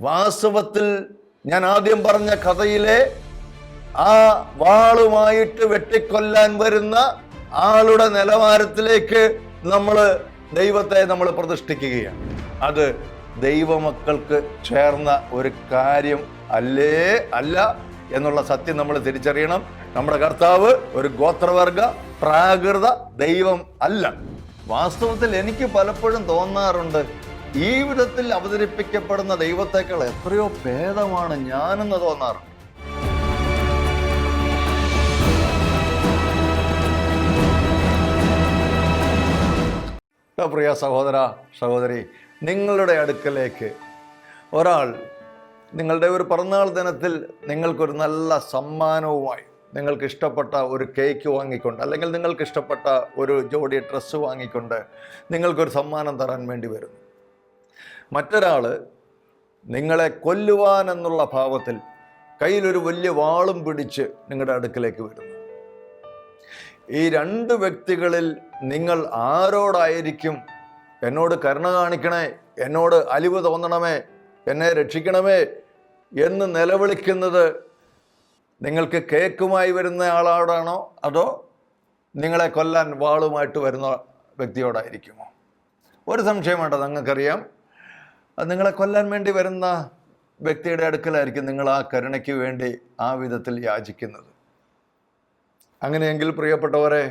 വാസ്തവത്തിൽ ഞാൻ ആദ്യം പറഞ്ഞ കഥയിലെ ആ വാളുമായിട്ട് വെട്ടിക്കൊല്ലാൻ വരുന്ന ആളുടെ നിലവാരത്തിലേക്ക് നമ്മൾ ദൈവത്തെ നമ്മൾ പ്രതിഷ്ഠിക്കുകയാണ്. അത് ദൈവമക്കൾക്ക് ചേർന്ന ഒരു കാര്യം അല്ലേ? അല്ല എന്നുള്ള സത്യം നമ്മൾ തിരിച്ചറിയണം. നമ്മുടെ കർത്താവ് ഒരു ഗോത്രവർഗ പ്രാകൃത ദൈവം അല്ല. വാസ്തവത്തിൽ എനിക്ക് പലപ്പോഴും തോന്നാറുണ്ട് ഈ വിധത്തിൽ അവതരിപ്പിക്കപ്പെടുന്ന ദൈവത്തെക്കാൾ എത്രയോ ഭേദമാണ് ഞാനെന്ന് തോന്നാറ് പ്രിയ സഹോദര സഹോദരി നിങ്ങളുടെ അടുക്കലേക്ക് ഒരാൾ നിങ്ങളുടെ ഒരു പിറന്നാൾ ദിനത്തിൽ നിങ്ങൾക്കൊരു നല്ല സമ്മാനവുമായി നിങ്ങൾക്ക് ഇഷ്ടപ്പെട്ട ഒരു കേക്ക് വാങ്ങിക്കൊണ്ട് അല്ലെങ്കിൽ നിങ്ങൾക്ക് ഇഷ്ടപ്പെട്ട ഒരു ജോഡി ഡ്രസ്സ് വാങ്ങിക്കൊണ്ട് നിങ്ങൾക്കൊരു സമ്മാനം തരാൻ വേണ്ടി വരുന്നു. മറ്റൊരാൾ നിങ്ങളെ കൊല്ലുവാനെന്നുള്ള ഭാവത്തിൽ കയ്യിലൊരു വലിയ വാളും പിടിച്ച് നിങ്ങളുടെ അടുക്കലേക്ക് വരുന്നു ഈ രണ്ട് വ്യക്തികളിൽ നിങ്ങൾ ആരോടായിരിക്കും എന്നോട് കരുണ കാണിക്കണേ എന്നോട് അലിവ് തോന്നണമേ എന്നെ രക്ഷിക്കണമേ എന്ന് നിലവിളിക്കുന്നത് നിങ്ങൾക്ക് കേക്കുമായി വരുന്ന ആളോടാണോ അതോ നിങ്ങളെ കൊല്ലാൻ വാളുമായിട്ട് വരുന്ന വ്യക്തിയോടായിരിക്കുമോ? ഒരു സംശയം വേണ്ട നിങ്ങൾക്കറിയാം നിങ്ങളെ കൊല്ലാൻ വേണ്ടി വരുന്ന വ്യക്തിയുടെ അടുക്കലായിരിക്കും നിങ്ങൾ ആ കരുണയ്ക്ക് വേണ്ടി ആ വിധത്തിൽ യാചിക്കുന്നത്. അങ്ങനെയെങ്കിൽ പ്രിയപ്പെട്ടവരെ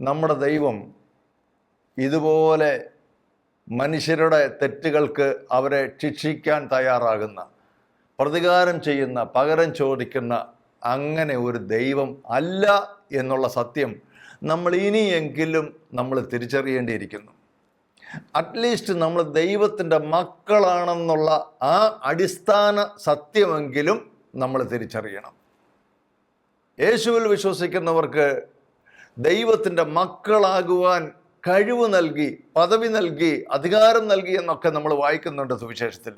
നമ്മുടെ ദൈവം ഇതുപോലെ മനുഷ്യരുടെ തെറ്റുകൾക്ക് അവരെ ശിക്ഷിക്കാൻ തയ്യാറാകുന്ന പ്രതികാരം ചെയ്യുന്ന പകരം ചോദിക്കുന്ന അങ്ങനെ ഒരു ദൈവം അല്ല എന്നുള്ള സത്യം നമ്മൾ ഇനിയെങ്കിലും നമ്മൾ തിരിച്ചറിയേണ്ടിയിരിക്കുന്നു. അറ്റ്ലീസ്റ്റ് നമ്മൾ ദൈവത്തിന്റെ മക്കളാണെന്നുള്ള ആ അടിസ്ഥാന സത്യമെങ്കിലും നമ്മൾ തിരിച്ചറിയണം. യേശുവിൽ വിശ്വസിക്കുന്നവർക്ക് ദൈവത്തിന്റെ മക്കളാകുവാൻ കഴിവ് നൽകി പദവി നൽകി അധികാരം നൽകി എന്നൊക്കെ നമ്മൾ വായിക്കുന്നുണ്ട് സുവിശേഷത്തിൽ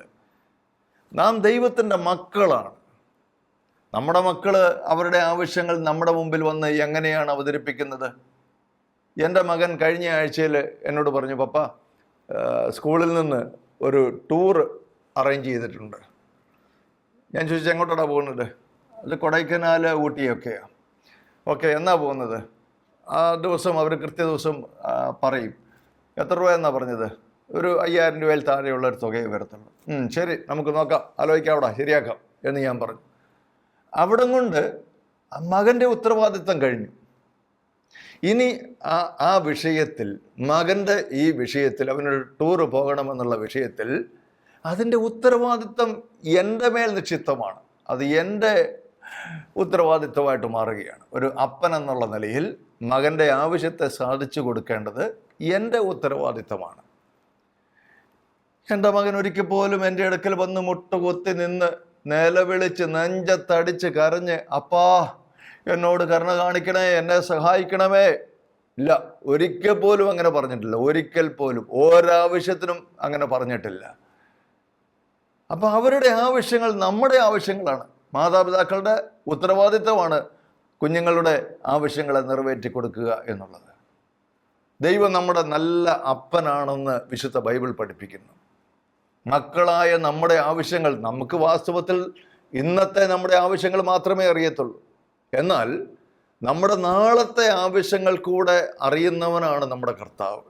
നാം ദൈവത്തിന്റെ മക്കളാണ്. നമ്മുടെ മക്കൾ അവരുടെ ആവശ്യങ്ങൾ നമ്മുടെ മുമ്പിൽ വന്ന് എങ്ങനെയാണ് അവതരിപ്പിക്കുന്നത്? എന്റെ മകൻ കഴിഞ്ഞ ആഴ്ചയിൽ എന്നോട് പറഞ്ഞു പപ്പ സ്കൂളിൽ നിന്ന് ഒരു ടൂർ അറേഞ്ച് ചെയ്തിട്ടുണ്ട്. ഞാൻ ചോദിച്ചു എങ്ങോട്ടാണ് പോകുന്നത്? അത് കൊടൈക്കനാൽ ഊട്ടിയൊക്കെയാണ് ഓക്കെ എന്നാ പോകുന്നത്? ആ ദിവസം അവർ കൃത്യ ദിവസം പറയും എത്ര രൂപ എന്നാ പറഞ്ഞത്? ഒരു അയ്യായിരം രൂപയിൽ താഴെയുള്ള ഒരു തുകയെ വരത്തുള്ളൂ. ശരി നമുക്ക് നോക്കാം ആലോചിക്കാം അവിടെ ശരിയാക്കാം എന്ന് ഞാൻ പറഞ്ഞു. അവിടം കൊണ്ട് മകന്റെ ഉത്തരവാദിത്തം കഴിഞ്ഞു. ഇനി ആ ആ വിഷയത്തിൽ മകന്റെ ഈ വിഷയത്തിൽ അവനൊരു ടൂറ് പോകണമെന്നുള്ള വിഷയത്തിൽ അതിന്റെ ഉത്തരവാദിത്തം എന്റെ മേൽ നിക്ഷിപ്തമാണ്. അത് എന്റെ ഉത്തരവാദിത്വമായിട്ട് മാറുകയാണ്. ഒരു അപ്പൻ എന്നുള്ള നിലയിൽ മകന്റെ ആവശ്യത്തെ സാധിച്ചു കൊടുക്കേണ്ടത് എന്റെ ഉത്തരവാദിത്തമാണ് എന്റെ മകൻ ഒരിക്കൽ പോലും എന്റെ അടുക്കൽ വന്ന് മുട്ടുകുത്തി നിന്ന് നിലവിളിച്ച് നെഞ്ചത്തടിച്ച് കരഞ്ഞ് അപ്പാ എന്നോട് കരുണ കാണിക്കണേ എന്നെ സഹായിക്കണമേ. ഇല്ല ഒരിക്കൽ പോലും അങ്ങനെ പറഞ്ഞിട്ടില്ല. ഒരിക്കൽ പോലും ഒരാവശ്യത്തിനും അങ്ങനെ പറഞ്ഞിട്ടില്ല. അപ്പോൾ അവരുടെ ആവശ്യങ്ങൾ നമ്മുടെ ആവശ്യങ്ങളാണ്. മാതാപിതാക്കളുടെ ഉത്തരവാദിത്തമാണ് കുഞ്ഞുങ്ങളുടെ ആവശ്യങ്ങളെ നിറവേറ്റി കൊടുക്കുക എന്നുള്ളത്. ദൈവം നമ്മുടെ നല്ല അപ്പനാണെന്ന് വിശുദ്ധ ബൈബിൾ പഠിപ്പിക്കുന്നു. മക്കളായ നമ്മുടെ ആവശ്യങ്ങൾ നമുക്ക് വാസ്തവത്തിൽ ഇന്നത്തെ നമ്മുടെ ആവശ്യങ്ങൾ മാത്രമേ അറിയത്തുള്ളൂ. എന്നാൽ നമ്മുടെ നാളത്തെ ആവശ്യങ്ങൾ കൂടെ അറിയുന്നവനാണ് നമ്മുടെ കർത്താവ്.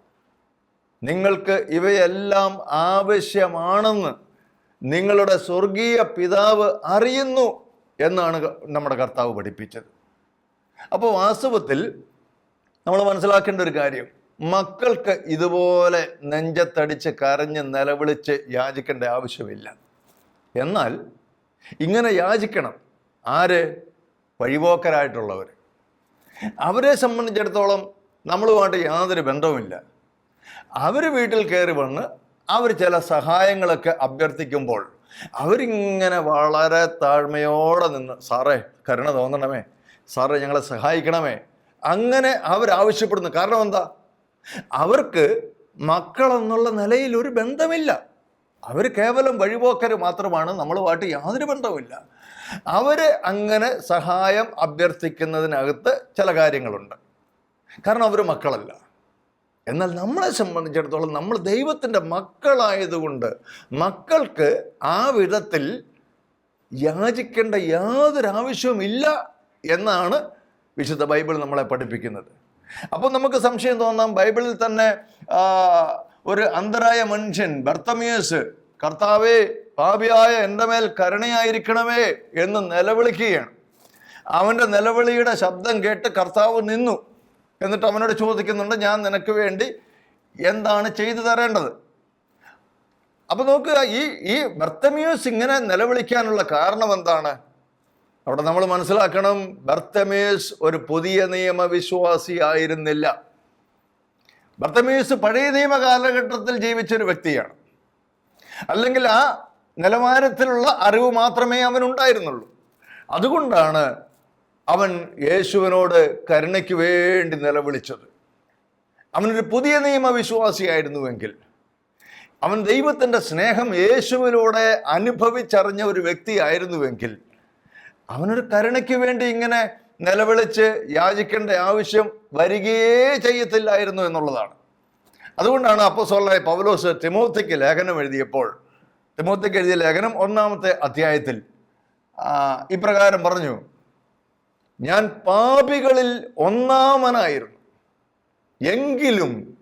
നിങ്ങൾക്ക് ഇവയെല്ലാം ആവശ്യമാണെന്ന് നിങ്ങളുടെ സ്വർഗീയ പിതാവ് അറിയുന്നു എന്നാണ് നമ്മുടെ കർത്താവ് പഠിപ്പിച്ചത്. അപ്പോൾ വാസ്തവത്തിൽ നമ്മൾ മനസ്സിലാക്കേണ്ട ഒരു കാര്യം മക്കൾക്ക് ഇതുപോലെ നെഞ്ചത്തടിച്ച് കരഞ്ഞ് നിലവിളിച്ച് യാചിക്കേണ്ട ആവശ്യമില്ല. എന്നാൽ ഇങ്ങനെ യാചിക്കണം. ആര്? വഴിപോക്കരായിട്ടുള്ളവർ അവരെ സംബന്ധിച്ചിടത്തോളം നമ്മളുമായിട്ട് യാതൊരു ബന്ധവുമില്ല. അവർ വീട്ടിൽ കയറി വന്ന് അവർ ചില സഹായങ്ങളൊക്കെ അഭ്യർത്ഥിക്കുമ്പോൾ അവരിങ്ങനെ വളരെ താഴ്മയോടെ നിന്ന് സാറേ കരുണ തോന്നണമേ. സാറേ ഞങ്ങളെ സഹായിക്കണമേ. അങ്ങനെ അവരാവശ്യപ്പെടുന്നു. കാരണം എന്താ? അവർക്ക് മക്കളെന്നുള്ള നിലയിൽ ഒരു ബന്ധമില്ല. അവർ കേവലം വഴിപോക്കർ മാത്രമാണ് നമ്മളുമായിട്ട് യാതൊരു ബന്ധവുമില്ല. അവർ അങ്ങനെ സഹായം അഭ്യർത്ഥിക്കുന്നതിനകത്ത് ചില കാര്യങ്ങളുണ്ട്. കാരണം അവർ മക്കളല്ല. എന്നാൽ നമ്മളെ സംബന്ധിച്ചിടത്തോളം നമ്മൾ ദൈവത്തിന്റെ മക്കളായതുകൊണ്ട് മക്കൾക്ക് ആ വിധത്തിൽ യാചിക്കേണ്ട യാതൊരു ആവശ്യവുമില്ല എന്നാണ് വിശുദ്ധ ബൈബിൾ നമ്മളെ പഠിപ്പിക്കുന്നത്. അപ്പോൾ നമുക്ക് സംശയം തോന്നാം ബൈബിളിൽ തന്നെ ഒരു അന്തരായ മനുഷ്യൻ ബർത്തമിയസ് കർത്താവേ പാപിയായ എന്റെ മേൽ കരുണയായിരിക്കണമേ എന്ന് നിലവിളിക്കുകയാണ്. അവന്റെ നിലവിളിയുടെ ശബ്ദം കേട്ട് കർത്താവ് നിന്നു. എന്നിട്ട് അവനോട് ചോദിക്കുന്നുണ്ട് ഞാൻ നിനക്ക് വേണ്ടി എന്താണ് ചെയ്തു തരേണ്ടത്? അപ്പം നോക്കുക ഈ ഈ ബർത്തമ്യൂസ് ഇങ്ങനെ നിലവിളിക്കാനുള്ള കാരണം എന്താണ്? അവിടെ നമ്മൾ മനസ്സിലാക്കണം ബർത്തമേസ് ഒരു പുതിയ നിയമവിശ്വാസി ആയിരുന്നില്ല ബർത്തമേസ് പഴയ നിയമ കാലഘട്ടത്തിൽ ജീവിച്ചൊരു വ്യക്തിയാണ്. അല്ലെങ്കിൽ ആ നിലവാരത്തിലുള്ള അറിവ് മാത്രമേ അവനുണ്ടായിരുന്നുള്ളൂ. അതുകൊണ്ടാണ് അവൻ യേശുവിനോട് കരുണയ്ക്ക് വേണ്ടി നിലവിളിച്ചത്. അവനൊരു പുതിയ നിയമവിശ്വാസിയായിരുന്നുവെങ്കിൽ അവൻ ദൈവത്തിന്റെ സ്നേഹം യേശുവിലൂടെ അനുഭവിച്ചറിഞ്ഞ ഒരു വ്യക്തിയായിരുന്നുവെങ്കിൽ അവനൊരു കരുണയ്ക്ക് വേണ്ടി ഇങ്ങനെ നിലവിളിച്ച് യാചിക്കേണ്ട ആവശ്യം വരികയേ ചെയ്യത്തില്ലായിരുന്നു എന്നുള്ളതാണ്. അതുകൊണ്ടാണ് അപ്പോസ്തലനായ പൗലോസ് തിമോത്തിക്ക് ലേഖനം എഴുതിയപ്പോൾ തിമോത്തിക്ക് എഴുതിയ ലേഖനം ഒന്നാമത്തെ അധ്യായത്തിൽ ഇപ്രകാരം പറഞ്ഞു ഞാൻ പാപികളിൽ ഒന്നാമനായിരുന്നു. എങ്കിലും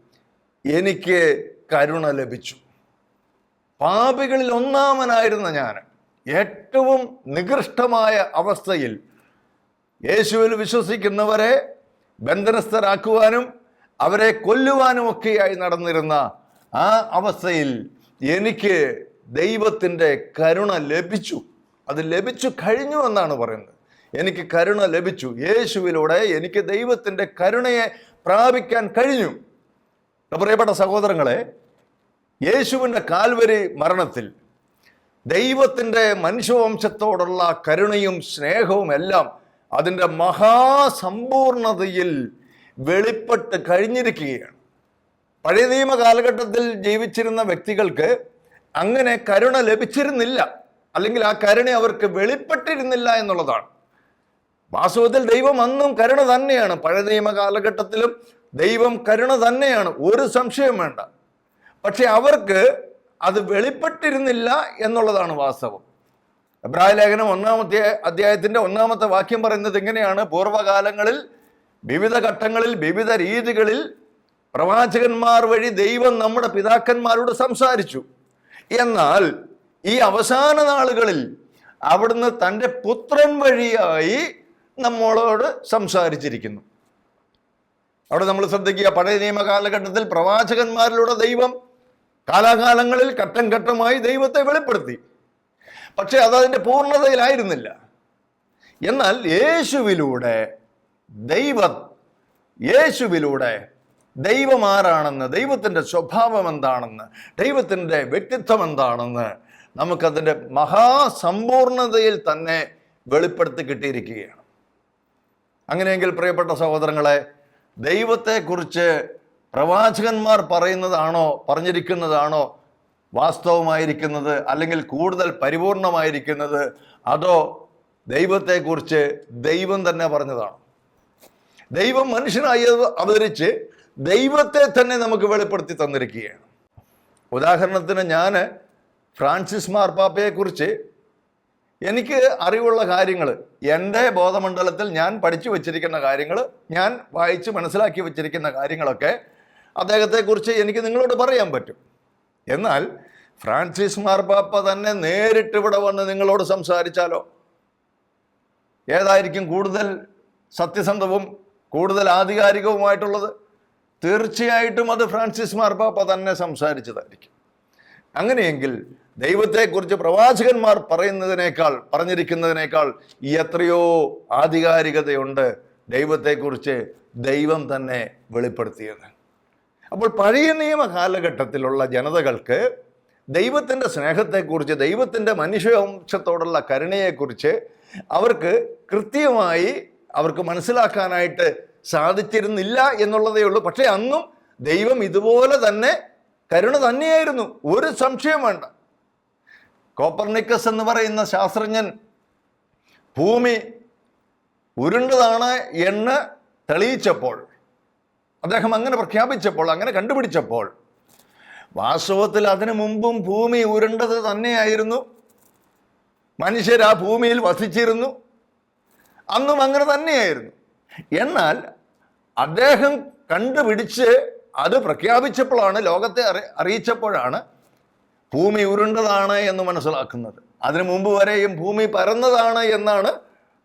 എനിക്ക് കരുണ ലഭിച്ചു. പാപികളിൽ ഒന്നാമനായിരുന്ന ഞാൻ ഏറ്റവും നികൃഷ്ടമായ അവസ്ഥയിൽ യേശുവിൽ വിശ്വസിക്കുന്നവരെ ബന്ധനസ്ഥരാക്കുവാനും അവരെ കൊല്ലുവാനും ഒക്കെയായി നടന്നിരുന്ന ആ അവസ്ഥയിൽ എനിക്ക് ദൈവത്തിന്റെ കരുണ ലഭിച്ചു. അത് ലഭിച്ചു കഴിഞ്ഞു എന്നാണ് പറയുന്നത്. എനിക്ക് കരുണ ലഭിച്ചു. യേശുവിലൂടെ എനിക്ക് ദൈവത്തിന്റെ കരുണയെ പ്രാപിക്കാൻ കഴിഞ്ഞു. പ്രിയപ്പെട്ട സഹോദരങ്ങളെ യേശുവിന്റെ കാൽവരി മരണത്തിൽ ദൈവത്തിന്റെ മനുഷ്യവംശത്തോടുള്ള കരുണയും സ്നേഹവും എല്ലാം അതിന്റെ മഹാസമ്പൂർണതയിൽ വെളിപ്പെട്ട് കഴിഞ്ഞിരിക്കുകയാണ്. പഴയ നിയമ കാലഘട്ടത്തിൽ ജീവിച്ചിരുന്ന വ്യക്തികൾക്ക് അങ്ങനെ കരുണ ലഭിച്ചിരുന്നില്ല. അല്ലെങ്കിൽ ആ കരുണ അവർക്ക് വെളിപ്പെട്ടിരുന്നില്ല എന്നുള്ളതാണ്. വാസ്തവത്തിൽ ദൈവം അന്നും കരുണ തന്നെയാണ്. പഴയ നിയമ കാലഘട്ടത്തിലും ദൈവം കരുണ തന്നെയാണ്. ഒരു സംശയം വേണ്ട. പക്ഷെ അവർക്ക് അത് വെളിപ്പെട്ടിരുന്നില്ല എന്നുള്ളതാണ് വാസ്തവം. എബ്രായ ലേഖനം ഒന്നാമത്തെ അധ്യായത്തിന്റെ ഒന്നാമത്തെ വാക്യം പറയുന്നത് എങ്ങനെയാണ് പൂർവകാലങ്ങളിൽ വിവിധ ഘട്ടങ്ങളിൽ വിവിധ രീതികളിൽ പ്രവാചകന്മാർ വഴി ദൈവം നമ്മുടെ പിതാക്കന്മാരോട് സംസാരിച്ചു. എന്നാൽ ഈ അവസാന നാളുകളിൽ അവിടുന്ന് തന്റെ പുത്രൻ വഴിയായി നമ്മളോട് സംസാരിച്ചിരിക്കുന്നു. അവിടെ നമ്മൾ ശ്രദ്ധിക്കുക പഴയ നിയമ കാലഘട്ടത്തിൽ പ്രവാചകന്മാരിലൂടെ ദൈവം കാലാകാലങ്ങളിൽ ഘട്ടം ഘട്ടമായി ദൈവത്തെ വെളിപ്പെടുത്തി. പക്ഷെ അതതിന്റെ പൂർണതയിലായിരുന്നില്ല. എന്നാൽ യേശുവിലൂടെ ദൈവ യേശുവിലൂടെ ദൈവം ആരാണെന്ന് ദൈവത്തിന്റെ സ്വഭാവം എന്താണെന്ന് ദൈവത്തിന്റെ വ്യക്തിത്വം എന്താണെന്ന് നമുക്കതിന്റെ മഹാസമ്പൂർണതയിൽ തന്നെ വെളിപ്പെടുത്തി കിട്ടിയിരിക്കുകയാണ്. അങ്ങനെയെങ്കിൽ പ്രിയപ്പെട്ട സഹോദരങ്ങളെ ദൈവത്തെക്കുറിച്ച് പ്രവാചകന്മാർ പറയുന്നതാണോ പറഞ്ഞിരിക്കുന്നതാണോ വാസ്തവമായിരിക്കുന്നത് അല്ലെങ്കിൽ കൂടുതൽ പരിപൂർണമായിരിക്കുന്നത് അതോ ദൈവത്തെക്കുറിച്ച് ദൈവം തന്നെ പറഞ്ഞതാണ്. ദൈവം മനുഷ്യനായി അവതരിച്ച് ദൈവത്തെ തന്നെ നമുക്ക് വെളിപ്പെടുത്തി തന്നിരിക്കുകയാണ്. ഉദാഹരണത്തിന് ഞാൻ ഫ്രാൻസിസ് മാർപ്പാപ്പയെക്കുറിച്ച് എനിക്ക് അറിവുള്ള കാര്യങ്ങൾ എന്റെ ബോധമണ്ഡലത്തിൽ ഞാൻ പഠിച്ചു വച്ചിരിക്കുന്ന കാര്യങ്ങൾ ഞാൻ വായിച്ച് മനസ്സിലാക്കി വച്ചിരിക്കുന്ന കാര്യങ്ങളൊക്കെ അദ്ദേഹത്തെക്കുറിച്ച് എനിക്ക് നിങ്ങളോട് പറയാൻ പറ്റും. എന്നാൽ ഫ്രാൻസിസ് മാർപ്പാപ്പ തന്നെ നേരിട്ട് ഇവിടെ വന്ന് നിങ്ങളോട് സംസാരിച്ചാലോ? ഏതായിരിക്കും കൂടുതൽ സത്യസന്ധവും കൂടുതൽ ആധികാരികവുമായിട്ടുള്ളത്? തീർച്ചയായിട്ടും അത് ഫ്രാൻസിസ് മാർപ്പാപ്പ തന്നെ സംസാരിച്ചതായിരിക്കും. അങ്ങനെയെങ്കിൽ ദൈവത്തെക്കുറിച്ച് പ്രവാചകന്മാർ പറയുന്നതിനേക്കാൾ പറഞ്ഞിരിക്കുന്നതിനേക്കാൾ എത്രയോ ആധികാരികതയുണ്ട് ദൈവത്തെക്കുറിച്ച് ദൈവം തന്നെ വെളിപ്പെടുത്തിയത്. അപ്പോൾ പഴയ നിയമ കാലഘട്ടത്തിലുള്ള ജനതകൾക്ക് ദൈവത്തിന്റെ സ്നേഹത്തെക്കുറിച്ച് ദൈവത്തിന്റെ മനുഷ്യവംശത്തോടുള്ള കരുണയെക്കുറിച്ച് അവർക്ക് കൃത്യമായി അവർക്ക് മനസ്സിലാക്കാനായിട്ട് സാധിച്ചിരുന്നില്ല എന്നുള്ളതേ ഉള്ളൂ. പക്ഷേ അന്നും ദൈവം ഇതുപോലെ തന്നെ കരുണ തന്നെയായിരുന്നു. ഒരു സംശയം വേണ്ട. കോപ്പർനിക്കസ് എന്ന് പറയുന്ന ശാസ്ത്രജ്ഞൻ ഭൂമി ഉരുണ്ടതാണ് എന്ന് തെളിയിച്ചപ്പോൾ അദ്ദേഹം അങ്ങനെ പ്രഖ്യാപിച്ചപ്പോൾ അങ്ങനെ കണ്ടുപിടിച്ചപ്പോൾ വാസ്തവത്തിൽ അതിനു മുമ്പും ഭൂമി ഉരുണ്ടത് തന്നെയായിരുന്നു. മനുഷ്യർ ആ ഭൂമിയിൽ വസിച്ചിരുന്നു. അന്നും അങ്ങനെ തന്നെയായിരുന്നു. എന്നാൽ അദ്ദേഹം കണ്ടുപിടിച്ച് അത് പ്രഖ്യാപിച്ചപ്പോഴാണ് ലോകത്തെ അറി അറിയിച്ചപ്പോഴാണ് ഭൂമി ഉരുണ്ടതാണ് എന്ന് മനസ്സിലാക്കുന്നത്. അതിനു മുമ്പ് വരെയും ഭൂമി പരന്നതാണ് എന്നാണ്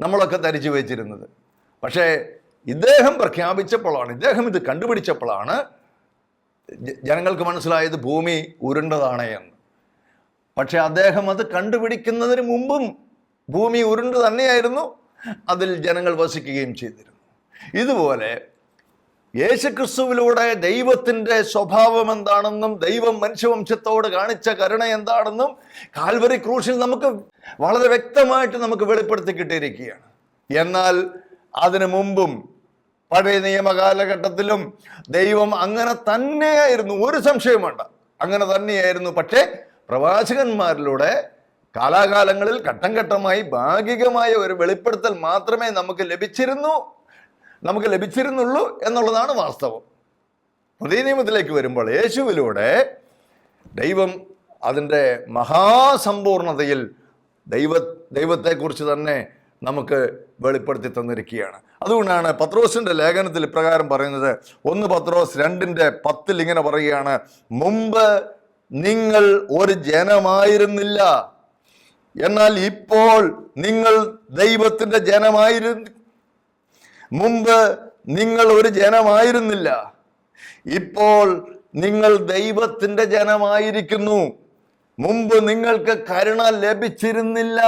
നമ്മളൊക്കെ ധരിച്ചു വെച്ചിരുന്നത്. പക്ഷേ ഇദ്ദേഹം പ്രഖ്യാപിച്ചപ്പോഴാണ് ഇദ്ദേഹം ഇത് കണ്ടുപിടിച്ചപ്പോഴാണ് ജനങ്ങൾക്ക് മനസ്സിലായത് ഭൂമി ഉരുണ്ടതാണ് എന്ന്. പക്ഷെ അദ്ദേഹം അത് കണ്ടുപിടിക്കുന്നതിന് മുമ്പും ഭൂമി ഉരുണ്ട് തന്നെയായിരുന്നു അതിൽ ജനങ്ങൾ വസിക്കുകയും ചെയ്തിരുന്നു. ഇതുപോലെ യേശുക്രിസ്തുവിലൂടെ ദൈവത്തിന്റെ സ്വഭാവം എന്താണെന്നും ദൈവം മനുഷ്യവംശത്തോട് കാണിച്ച കരുണ എന്താണെന്നും കാൽവറി ക്രൂശിൽ നമുക്ക് വളരെ വ്യക്തമായിട്ട് നമുക്ക് വെളിപ്പെടുത്തി കിട്ടിയിരിക്കുകയാണ്. എന്നാൽ അതിനു മുമ്പും പഴയ നിയമ കാലഘട്ടത്തിലും ദൈവം അങ്ങനെ തന്നെയായിരുന്നു. ഒരു സംശയം വേണ്ട. അങ്ങനെ തന്നെയായിരുന്നു. പക്ഷേ പ്രവാചകന്മാരിലൂടെ കാലാകാലങ്ങളിൽ ഘട്ടം ഘട്ടമായി ഭാഗികമായ ഒരു വെളിപ്പെടുത്തൽ മാത്രമേ നമുക്ക് ലഭിച്ചിരുന്നു. നമുക്ക് ലഭിച്ചിരുന്നുള്ളൂ എന്നുള്ളതാണ് വാസ്തവം. പുതിയ നിയമത്തിലേക്ക് വരുമ്പോൾ യേശുവിലൂടെ ദൈവം അതിന്റെ മഹാസമ്പൂർണതയിൽ ദൈവ ദൈവത്തെക്കുറിച്ച് തന്നെ നമുക്ക് വെളിപ്പെടുത്തി തന്നിരിക്കുകയാണ്. അതുകൊണ്ടാണ് പത്രോസിന്റെ ലേഖനത്തിൽ ഇപ്രകാരം പറയുന്നത്. ഒന്ന് പത്രോസ് രണ്ടിന്റെ പത്തിൽ ഇങ്ങനെ പറയുകയാണ്. മുമ്പ് നിങ്ങൾ ഒരു ജനമായിരുന്നില്ല. എന്നാൽ ഇപ്പോൾ നിങ്ങൾ ദൈവത്തിന്റെ ജനമായിരുന്നു. മുമ്പ് നിങ്ങൾ ഒരു ജനമായിരുന്നില്ല. ഇപ്പോൾ നിങ്ങൾ ദൈവത്തിന്റെ ജനമായിരിക്കുന്നു. മുമ്പ് നിങ്ങൾക്ക് കരുണ ലഭിച്ചിരുന്നില്ല.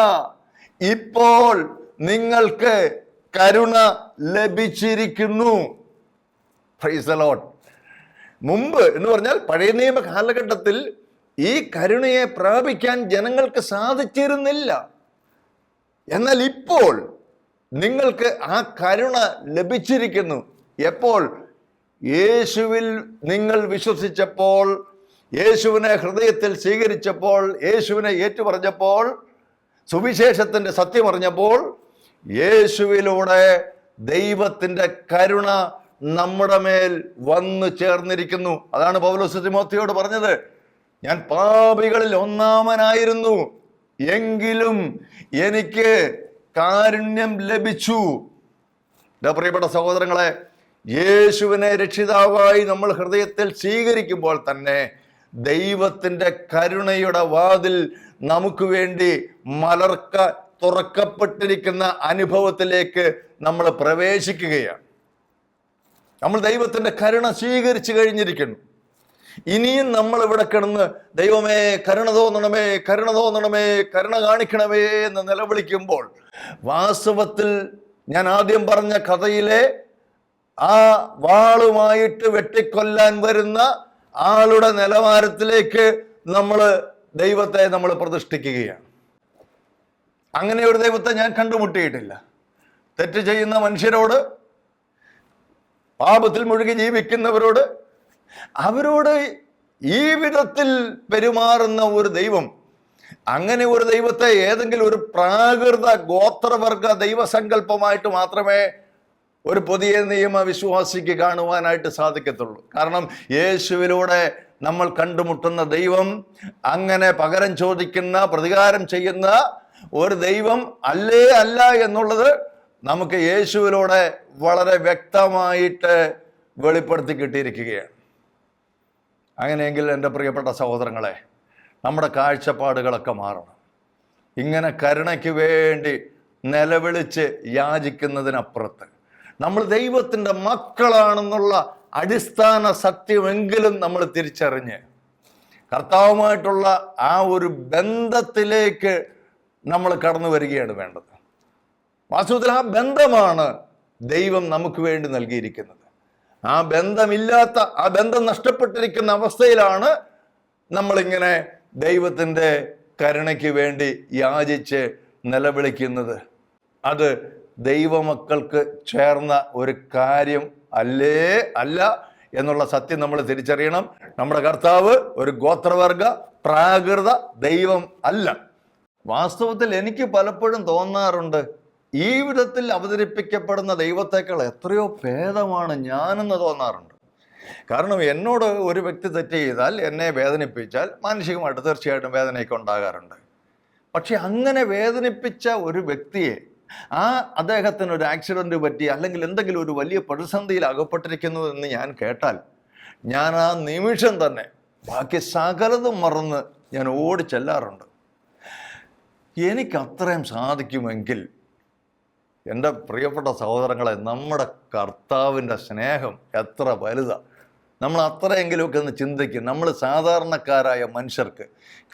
ഇപ്പോൾ നിങ്ങൾക്ക് കരുണ ലഭിച്ചിരിക്കുന്നു. മുമ്പ് എന്ന് പറഞ്ഞാൽ പഴയ നിയമ കാലഘട്ടത്തിൽ ഈ കരുണയെ പ്രാപിക്കാൻ ജനങ്ങൾക്ക് സാധിച്ചിരുന്നില്ല. എന്നാൽ ഇപ്പോൾ നിങ്ങൾക്ക് ആ കരുണ ലഭിച്ചിരിക്കുന്നു. എപ്പോൾ? യേശുവിൽ നിങ്ങൾ വിശ്വസിച്ചപ്പോൾ യേശുവിനെ ഹൃദയത്തിൽ സ്വീകരിച്ചപ്പോൾ യേശുവിനെ ഏറ്റുപറഞ്ഞപ്പോൾ സുവിശേഷത്തിന്റെ സത്യം അറിഞ്ഞപ്പോൾ യേശുവിലൂടെ ദൈവത്തിന്റെ കരുണ നമ്മുടെ മേൽ വന്നു ചേർന്നിരിക്കുന്നു. അതാണ് പൗലോസ് തിമോത്തിയോട് പറഞ്ഞത്. ഞാൻ പാപികളിൽ ഒന്നാമനായിരുന്നു. എങ്കിലും എനിക്ക് കാരുണ്യം ലഭിച്ചു. എന്റെ പ്രിയപ്പെട്ട സഹോദരങ്ങളെ യേശുവിനെ രക്ഷിതാവായി നമ്മൾ ഹൃദയത്തിൽ സ്വീകരിക്കുമ്പോൾ തന്നെ ദൈവത്തിന്റെ കരുണയുടെ വാതിൽ നമുക്ക് വേണ്ടി മലർക്ക തുറക്കപ്പെട്ടിരിക്കുന്ന അനുഭവത്തിലേക്ക് നമ്മൾ പ്രവേശിക്കുകയാണ്. നമ്മൾ ദൈവത്തിന്റെ കരുണ സ്വീകരിച്ചു കഴിഞ്ഞിരിക്കുന്നു. ഇനിയും നമ്മൾ ഇവിടെ കിടന്ന് ദൈവമേ കരുണ തോന്നണമേ കരുണ തോന്നണമേ കരുണ കാണിക്കണമേ എന്ന് നിലവിളിക്കുമ്പോൾ വാസ്തവത്തിൽ ഞാൻ ആദ്യം പറഞ്ഞ കഥയിലെ ആ വാളുമായിട്ട് വെട്ടിക്കൊല്ലാൻ വരുന്ന ആളുടെ നിലവാരത്തിലേക്ക് നമ്മൾ ദൈവത്തെ നമ്മൾ പ്രതിഷ്ഠിക്കുകയാണ്. അങ്ങനെ ഒരു ദൈവത്തെ ഞാൻ കണ്ടുമുട്ടിയിട്ടില്ല. തെറ്റ് ചെയ്യുന്ന മനുഷ്യരോട് പാപത്തിൽ മുഴുകി ജീവിക്കുന്നവരോട് അവരോട് ഈ വിധത്തിൽ പെരുമാറുന്ന ഒരു ദൈവം അങ്ങനെ ഒരു ദൈവത്തെ ഏതെങ്കിലും ഒരു പ്രാകൃത ഗോത്രവർഗ ദൈവസങ്കല്പമായിട്ട് മാത്രമേ ഒരു പുതിയ നിയമ വിശ്വാസിക്ക് കാണുവാനായിട്ട് സാധിക്കത്തുള്ളൂ. കാരണം യേശുവിലൂടെ നമ്മൾ കണ്ടുമുട്ടുന്ന ദൈവം അങ്ങനെ പകരം ചോദിക്കുന്ന പ്രതികാരം ചെയ്യുന്ന ഒരു ദൈവം അല്ലേ അല്ല എന്നുള്ളത് നമുക്ക് യേശുവിലൂടെ വളരെ വ്യക്തമായിട്ട് വെളിപ്പെടുത്തി കിട്ടിയിരിക്കുകയാണ്. അങ്ങനെയെങ്കിൽ എന്റെ പ്രിയപ്പെട്ട സഹോദരങ്ങളെ നമ്മുടെ കാഴ്ചപ്പാടുകളൊക്കെ മാറണം. ഇങ്ങനെ കരുണയ്ക്ക് വേണ്ടി നിലവിളിച്ച് യാചിക്കുന്നതിനപ്പുറത്ത് നമ്മൾ ദൈവത്തിന്റെ മക്കളാണെന്നുള്ള അടിസ്ഥാന സത്യമെങ്കിലും നമ്മൾ തിരിച്ചറിഞ്ഞ് കർത്താവുമായിട്ടുള്ള ആ ഒരു ബന്ധത്തിലേക്ക് നമ്മൾ കടന്നു വരികയാണ് വേണ്ടത്. വാസ്തവത്തിൽ ആ ബന്ധമാണ് ദൈവം നമുക്ക് വേണ്ടി നൽകിയിരിക്കുന്നത്. ആ ബന്ധമില്ലാത്ത ആ ബന്ധം നഷ്ടപ്പെട്ടിരിക്കുന്ന അവസ്ഥയിലാണ് നമ്മളിങ്ങനെ ദൈവത്തിന്റെ കരുണയ്ക്ക് വേണ്ടി യാചിച്ച് നിലവിളിക്കുന്നത്. അത് ദൈവമക്കൾക്ക് ചേർന്ന ഒരു കാര്യം അല്ലേ അല്ല എന്നുള്ള സത്യം നമ്മൾ തിരിച്ചറിയണം. നമ്മുടെ കർത്താവ് ഒരു ഗോത്രവർഗ പ്രാകൃത ദൈവം അല്ല. വാസ്തവത്തിൽ എനിക്ക് പലപ്പോഴും തോന്നാറുണ്ട് ഈ വിധത്തിൽ അവതരിപ്പിക്കപ്പെടുന്ന ദൈവത്തേക്കാൾ എത്രയോ ഭേദമാണ് ഞാനെന്ന് തോന്നാറുണ്ട്. കാരണം എന്നോട് ഒരു വ്യക്തി തെറ്റ് ചെയ്താൽ എന്നെ വേദനിപ്പിച്ചാൽ മാനസികമായിട്ട് തീർച്ചയായിട്ടും വേദനയൊക്കെ ഉണ്ടാകാറുണ്ട്. പക്ഷെ അങ്ങനെ വേദനിപ്പിച്ച ഒരു വ്യക്തിയെ ആ അദ്ദേഹത്തിന് ഒരു ആക്സിഡന്റ് പറ്റി അല്ലെങ്കിൽ എന്തെങ്കിലും ഒരു വലിയ പ്രതിസന്ധിയിൽ അകപ്പെട്ടിരിക്കുന്നു എന്ന് ഞാൻ കേട്ടാൽ ഞാൻ ആ നിമിഷം തന്നെ ബാക്കി സകലതും മറന്ന് ഞാൻ ഓടി ചെല്ലാറുണ്ട്. എനിക്ക് അത്രയും സാധിക്കുമെങ്കിൽ എന്റെ പ്രിയപ്പെട്ട സഹോദരങ്ങളെ നമ്മുടെ കർത്താവിന്റെ സ്നേഹം എത്ര വലുതാണ് നമ്മൾ അത്രയെങ്കിലുമൊക്കെ ഒന്ന് ചിന്തിക്കും. നമ്മൾ സാധാരണക്കാരായ മനുഷ്യർക്ക്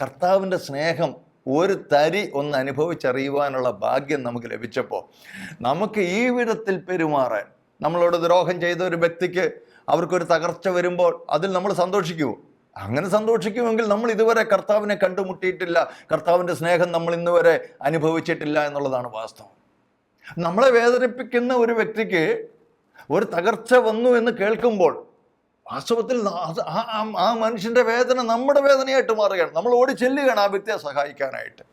കർത്താവിന്റെ സ്നേഹം ഒരു തരി ഒന്ന് അനുഭവിച്ചറിയുവാനുള്ള ഭാഗ്യം നമുക്ക് ലഭിച്ചപ്പോൾ നമുക്ക് ഈ വിധത്തിൽ പെരുമാറാൻ നമ്മളോട് ദ്രോഹം ചെയ്ത ഒരു വ്യക്തിക്ക് അവർക്കൊരു തകർച്ച വരുമ്പോൾ അതിൽ നമ്മൾ സന്തോഷിക്കുമോ അങ്ങനെ സന്തോഷിക്കുമെങ്കിൽ നമ്മൾ ഇതുവരെ കർത്താവിനെ കണ്ടുമുട്ടിയിട്ടില്ല. കർത്താവിന്റെ സ്നേഹം നമ്മൾ ഇന്നുവരെ അനുഭവിച്ചിട്ടില്ല എന്നുള്ളതാണ് വാസ്തവം. നമ്മളെ വേദനിപ്പിക്കുന്ന ഒരു വ്യക്തിക്ക് ഒരു തകർച്ച വന്നു എന്ന് കേൾക്കുമ്പോൾ വാസ്തവത്തിൽ ആ- മനുഷ്യന്റെ വേദന നമ്മുടെ വേദനയായിട്ട് മാറുകയാണ്. നമ്മൾ ഓടി ചെല്ലുകയാണ് ആ വ്യക്തിയെ സഹായിക്കാനായിട്ട്.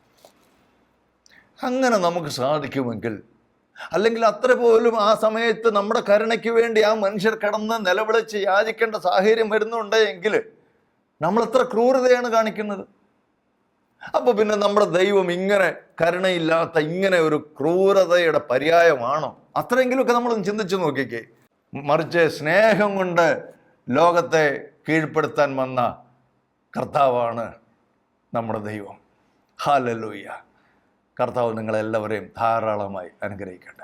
അങ്ങനെ നമുക്ക് സാധിക്കുമെങ്കിൽ അല്ലെങ്കിൽ അത്ര പോലും ആ സമയത്ത് നമ്മുടെ കരുണയ്ക്ക് വേണ്ടി ആ മനുഷ്യർ കടന്ന് നിലവിളിച്ച് യാചിക്കേണ്ട സാഹചര്യം വരുന്നുണ്ട് എങ്കിൽ നമ്മൾ എത്ര ക്രൂരതയാണ് കാണിക്കുന്നത്? അപ്പോൾ പിന്നെ നമ്മുടെ ദൈവം ഇങ്ങനെ കരുണയില്ലാത്ത ഇങ്ങനെ ഒരു ക്രൂരതയുടെ പര്യായമാണോ? അത്രയെങ്കിലുമൊക്കെ നമ്മളൊന്ന് ചിന്തിച്ചു നോക്കിക്കേ. മറിച്ച് സ്നേഹം കൊണ്ട് ലോകത്തെ കീഴ്പ്പെടുത്താൻ വന്ന കർത്താവാണ് നമ്മുടെ ദൈവം. ഹാലലൂയ്യ കർത്താവ് നിങ്ങളെല്ലാവരെയും ധാരാളമായി അനുഗ്രഹിക്കട്ടെ.